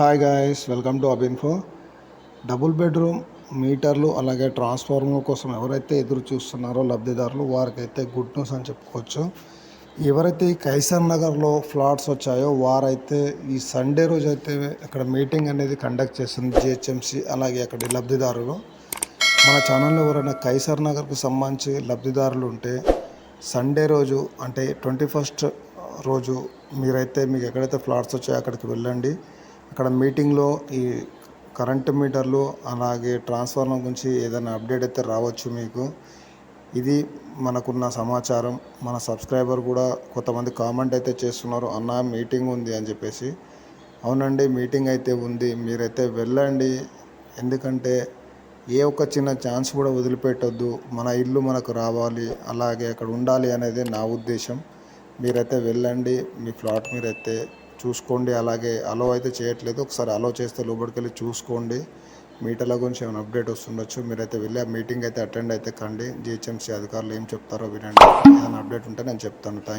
Hi guys welcome to అబిన్ఫో double bedroom మీటర్లు అలాగే ట్రాన్స్ఫార్మర్ కోసం ఎవరైతే ఎదురు చూస్తున్నారో లబ్ధిదారులు వారికైతే గుడ్ న్యూస్ అని చెప్పుకోవచ్చు. ఎవరైతే ఈ కైసర్ నగర్లో ఫ్లాట్స్ వచ్చాయో వారైతే ఈ సండే రోజు అయితే అక్కడ మీటింగ్ అనేది కండక్ట్ చేస్తుంది జిహెచ్ఎంసి అలాగే అక్కడి లబ్ధిదారులు. మన ఛానల్లో ఎవరైనా కైసర్ నగర్కు సంబంధించి లబ్ధిదారులు ఉంటే సండే రోజు అంటే ట్వంటీ ఫస్ట్ రోజు మీరైతే మీకు ఎక్కడైతే ఫ్లాట్స్ వచ్చాయో అక్కడికి వెళ్ళండి. అక్కడ మీటింగ్లో ఈ కరెంటు మీటర్లు అలాగే ట్రాన్స్ఫార్మర్ గురించి ఏదైనా అప్డేట్ అయితే రావచ్చు మీకు. ఇది మనకున్న సమాచారం. మన సబ్స్క్రైబర్ కూడా కొంతమంది కామెంట్ అయితే చేస్తున్నారు. అన్న మీటింగ్ ఉంది అని చెప్పేసి. అవునండి మీటింగ్ అయితే ఉంది. మీరైతే వెళ్ళండి. ఎందుకంటే ఏ ఒక్క చిన్న ఛాన్స్ కూడా వదిలిపెట్టొద్దు. మన ఇల్లు మనకు రావాలి. అలాగే అక్కడ ఉండాలి అనేది నా ఉద్దేశం. మీరైతే వెళ్ళండి. మీ ఫ్లాట్ మీరైతే చూసుకోండి. అలాగే అలో అయితే చేయట్లేదు. ఒకసారి అలో చేస్తే లోపలికెళ్ళి చూసుకోండి. మీటర్ల గురించి ఏమైనా అప్డేట్ వస్తుండొచ్చు. మీరైతే వెళ్ళి ఆ మీటింగ్ అయితే అటెండ్ అయితే కండి. జిహెచ్ఎంసీ అధికారులు ఏం చెప్తారో వినండి. ఏదైనా అప్డేట్ ఉంటే నేను చెప్తాను. థ్యాంక్